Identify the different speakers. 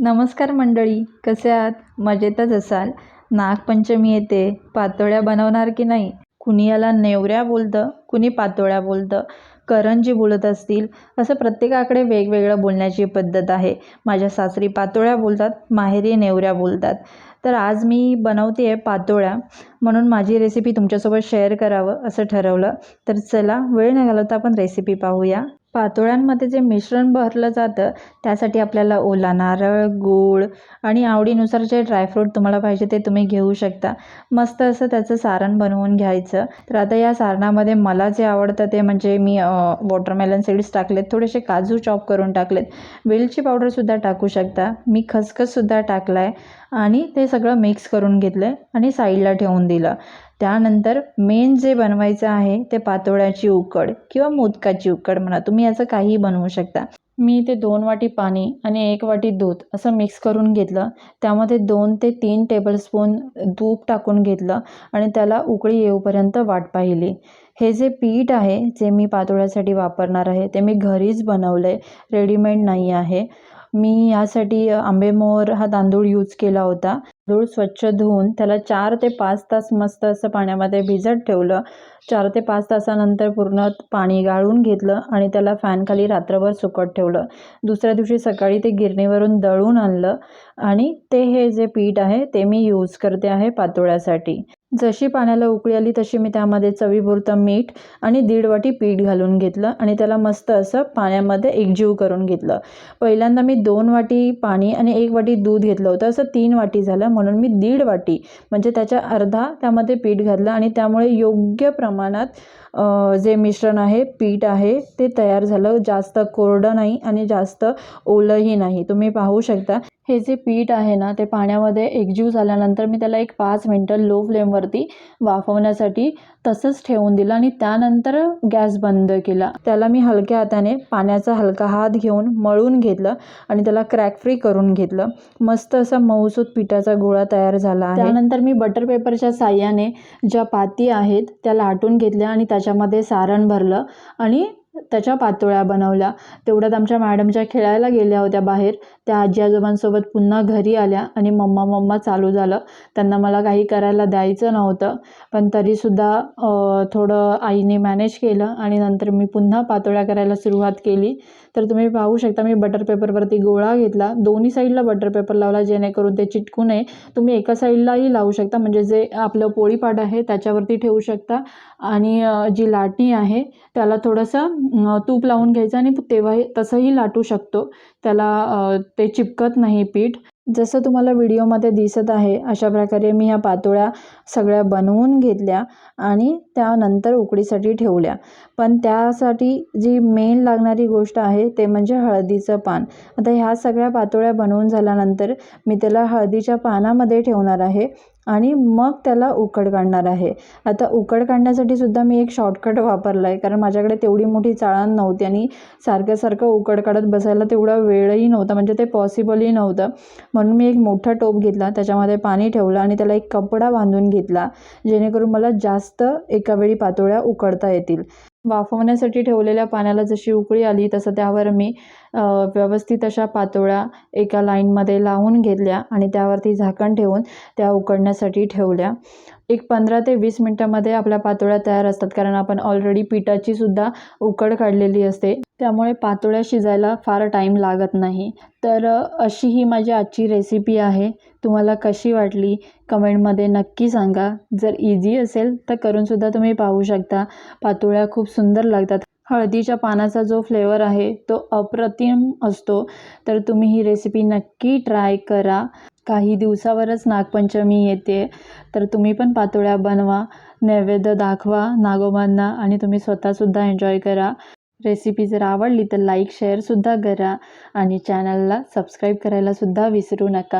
Speaker 1: नमस्कार मंडळी कसे आहात? मजेतच असाल. नागपंचमी येते. पातोळ्या बनवणार की नाही? कुणी याला नेवऱ्या बोलतं कुणी पातोळ्या बोलतं? करंजी बोलत असतील. असं प्रत्येकाकडे वेगवेगळं बोलण्याची पद्धत आहे. माझ्या सासरी पातोळ्या बोलतात माहेरी नेवऱ्या बोलतात. तर आज मी बनवते आहे पातोळ्या. म्हणून माझी रेसिपी तुमच्यासोबत शेअर करावं असं ठरवलं. तर चला वेळ न घालवता आपण रेसिपी पाहूया. पातोळ्यांमध्ये जे मिश्रण भरलं जातं त्यासाठी आपल्याला ओला नारळ गूळ आणि आवडीनुसार जे ड्रायफ्रूट तुम्हाला पाहिजे ते तुम्ही घेऊ शकता. मस्त असं त्याचं सारण बनवून घ्यायचं. तर आता या सारणामध्ये मला जे आवडतं ते म्हणजे मी वॉटरमेलन सीड्स टाकलेत थोडेसे काजू चॉप करून टाकलेत. वेलची पावडरसुद्धा टाकू शकता. मी खसखससुद्धा टाकला आहे आणि ते सगळं मिक्स करून घेतलं आहे आणि साईडला ठेवून दिलं. त्यानंतर मेन जे बनवायचं आहे ते पातोळ्याची उकड किंवा मोदकाची उकड म्हणा. तुम्ही याचं काहीही बनवू शकता. मी ते दोन वाटी पाणी आणि एक वाटी दूध असं मिक्स करून घेतलं. त्यामध्ये दोन ते तीन टेबलस्पून तूप टाकून घेतलं आणि त्याला उकळी येऊपर्यंत वाट पाहिली. हे जे पीठ आहे जे मी पातोळ्यासाठी वापरणार आहे ते मी घरीच बनवलं आहे रेडीमेड नाही आहे. मी यासाठी आंबेमोहर हा तांदूळ यूज केला होता. तांदूळ स्वच्छ धुवून त्याला चार ते पाच तास मस्त असं पाण्यामध्ये भिजत ठेवलं. चार ते पाच तासानंतर पूर्ण पाणी गाळून घेतलं आणि त्याला फॅनखाली रात्रभर सुकत ठेवलं. दुसऱ्या दिवशी सकाळी ते गिरणीवरून दळून आणलं आणि ते हे जे पीठ आहे ते मी यूज करते आहे पातोळ्यासाठी. जशी पाण्याला उकळी आली तशी मी त्यामध्ये चवीपुरतं मीठ आणि दीड वाटी पीठ घालून घेतलं आणि त्याला मस्त असं पाण्यामध्ये एकजीव करून घेतलं. पहिल्यांदा मी दोन वाटी पाणी आणि एक वाटी दूध घेतलं होतं. असं तीन वाटी झालं. म्हणून मी दीड वाटी म्हणजे त्याच्या अर्धा त्यामध्ये पीठ घातलं आणि त्यामुळे योग्य प्रमाणात जे मिश्रण आहे पीठ आहे ते तयार झालं. जास्त कोरडं नाही आणि जास्त ओलंही नाही. तुम्ही पाहू शकता. हे जे पीठ आहे ना ते पाण्यामध्ये एकजीव झाल्यानंतर मी त्याला एक पाच मिनटं लो फ्लेमवरती वाफवण्यासाठी तसंच ठेवून दिलं आणि त्यानंतर गॅस बंद केला. त्याला मी हलक्या हाताने पाण्याचा हलका हात घेऊन मळून घेतलं आणि त्याला क्रॅक फ्री करून घेतलं. मस्त असा मऊसूत पिठाचा गोळा तयार झाला त्यानंतर मी बटर पेपरच्या साह्याने ज्या पाती आहेत त्या लाटून घेतल्या आणि त्याच्यामध्ये सारण भरलं आणि त्याच्या पातोळ्या बनवल्या. तेवढ्यात आमच्या मॅडमच्या खेळायला गेल्या होत्या बाहेर. त्या आजी आजोबांसोबत पुन्हा घरी आल्या आणि मम्मा मम्मा चालू झालं. त्यांना मला काही करायला द्यायचं नव्हतं. पण तरीसुद्धा थोडं आईने मॅनेज केलं आणि नंतर मी पुन्हा पातोळ्या करायला सुरुवात केली. तर तुम्ही पाहू शकता मी बटर पेपरवरती गोळा घेतला. दोन्ही साईडला बटर पेपर लावला जेणेकरून ते चिटकू नये. तुम्ही एका साईडलाही लावू शकता. म्हणजे जे आपलं पोळीपाट आहे त्याच्यावरती ठेवू शकता. आणि जी लाटणी आहे त्याला थोडंसं तूप लावून घ्यायचं आणि तेव्हाही तसंही लाटू शकतो. त्याला ते चिपकत नाही पीठ. जसं तुम्हाला व्हिडिओमध्ये दिसत आहे अशा प्रकारे मी ह्या पातोळ्या सगळ्या बनवून घेतल्या आणि त्यानंतर उकडीसाठी ठेवल्या. पण त्यासाठी जी मेन लागणारी गोष्ट आहे ते म्हणजे हळदीचं पान. आता ह्या सगळ्या पातोळ्या बनवून झाल्यानंतर मी त्याला हळदीच्या पानामध्ये ठेवणार आहे. आणि मग त्याला उकड काढणार आहे. आता उकड काढण्यासाठी सुद्धा मी एक शॉर्टकट वापरला आहे कारण माझ्याकडे तेवढी मोठी चाळण नव्हती आणि सारखं सारखं उकड काढत बसायला तेवढा वेळही नव्हता. म्हणजे ते पॉसिबलही नव्हतं. म्हणून मी एक मोठा टोप घेतला. त्याच्यामध्ये पाणी ठेवलं आणि त्याला एक कपडा बांधून घेतला. जेणेकरून मला जास्त एका वेळी पातोळ्या उकडता येतील. वाफवण्यासाठी ठेवलेल्या पाण्याला जशी उकळी आली तसं त्यावर मी व्यवस्थित अशा पातोळ्या एका लाईनमध्ये लावून घेतल्या आणि त्यावरती झाकण ठेवून त्या उकडण्यासाठी ठेवल्या. एक पंधरा ते वीस मिनटामध्ये आपल्या पातोळ्या तयार असतात कारण आपण ऑलरेडी पिठाची सुद्धा उकड काढलेली असते. त्यामुळे पातोळ्या शिजायला फार टाईम लागत नाही. तर अशी ही माझी आजची रेसिपी आहे. तुम्हाला कशी वाटली? कमेंटमध्ये नक्की सांगा. जर इझी असेल तर करूनसुद्धा तुम्ही पाहू शकता. पातोळ्या खूप सुंदर लागतात. हळदीच्या पानाचा जो फ्लेवर आहे तो अप्रतिम असतो. तर तुम्ही ही रेसिपी नक्की ट्राय करा. काही दिवसावरच नागपंचमी येते. तर तुम्ही पण पातोळ्या बनवा नैवेद्य दाखवा नागोबांना आणि तुम्ही स्वतःसुद्धा एन्जॉय करा. रेसिपी जर आवडली तर लाईक शेअरसुद्धा करा आणि चॅनलला सबस्क्राईब करायलासुद्धा विसरू नका.